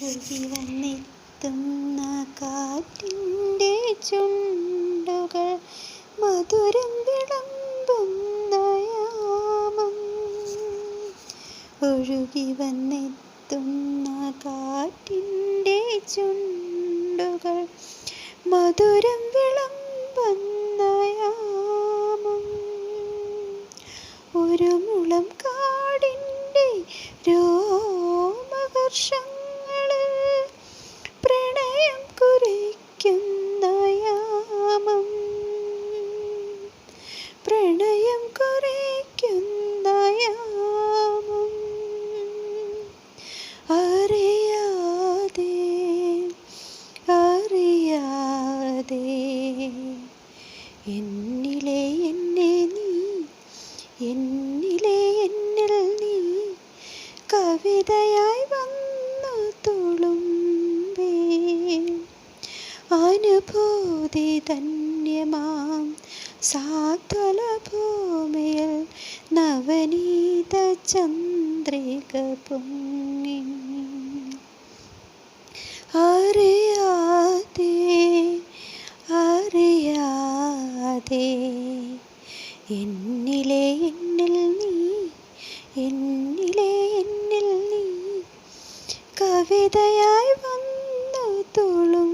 ഒഴുകി വന്നെത്തുന്ന കാറ്റിന്റെ ചുണ്ടുകൾ മധുരം വിളമ്പുന്ന യാമം ഒഴുകി വന്നെത്തുന്ന കാറ്റിന്റെ ചുണ്ടുകൾ മധുരം വിളമ്പുന്ന യാമം ഒരു മുളം കാടിന്റെ രോമഹർഷങ്ങളിൽ എന്നിലെ എന്നെ നീ എന്നിലെ എന്നിൽ നീ കവിതയായി വന്നു തുളുമ്പേ. അനുഭൂതി ധന്യമാം സാത്വല ഭൂമിയിൽ നവനീത ചന്ദ്രിക പൊങ്ങി ചെയ്തേ എന്നിലെ എന്നിൽ നീ എന്നിലെ എന്നിൽ നീ കവിതയായി വന്നു തോളും